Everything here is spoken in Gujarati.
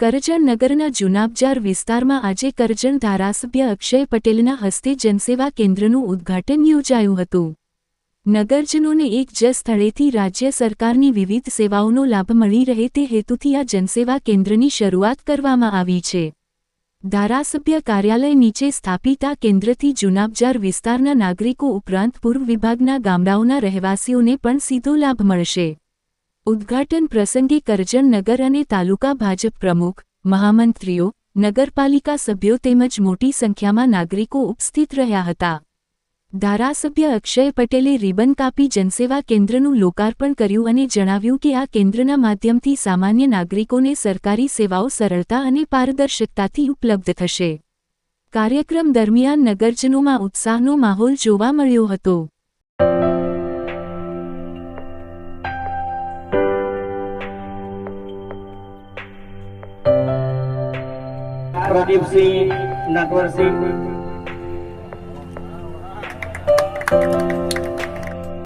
કરજણ નગરના જુનાબજાર વિસ્તારમાં આજે કરજણ ધારાસભ્ય અક્ષય પટેલના હસ્તે જનસેવા કેન્દ્રનું ઉદ્ઘાટન યોજાયું હતું. નગરજનોને એક જ સ્થળેથી રાજ્ય સરકારની વિવિધ સેવાઓનો લાભ મળી રહે તે હેતુથી આ જનસેવા કેન્દ્રની શરૂઆત કરવામાં આવી છે. ધારાસભ્ય કાર્યાલય નીચે સ્થાપિત આ કેન્દ્રથી જુનાબજાર વિસ્તારના નાગરિકો ઉપરાંત પૂર્વ વિભાગના ગામડાઓના રહેવાસીઓને પણ સીધો લાભ મળશે. ઉદ્ઘાટન પ્રસંગે કરજણ નગર અને તાલુકા ભાજપ પ્રમુખ, મહામંત્રીઓ, નગરપાલિકા સભ્યો તેમજ મોટી સંખ્યામાં નાગરિકો ઉપસ્થિત રહ્યા હતા. ધારાસભ્ય અક્ષય પટેલે રિબન કાપી જનસેવા કેન્દ્રનું લોકાર્પણ કર્યું અને જણાવ્યું કે આ કેન્દ્રના માધ્યમથી સામાન્ય નાગરિકોને સરકારી સેવાઓ સરળતા અને પારદર્શકતાથી ઉપલબ્ધ થશે. કાર્યક્રમ દરમિયાન નગરજનોમાં ઉત્સાહનો માહોલ જોવા મળ્યો હતો. પ્રદીપસિંહ નટવરસિંહ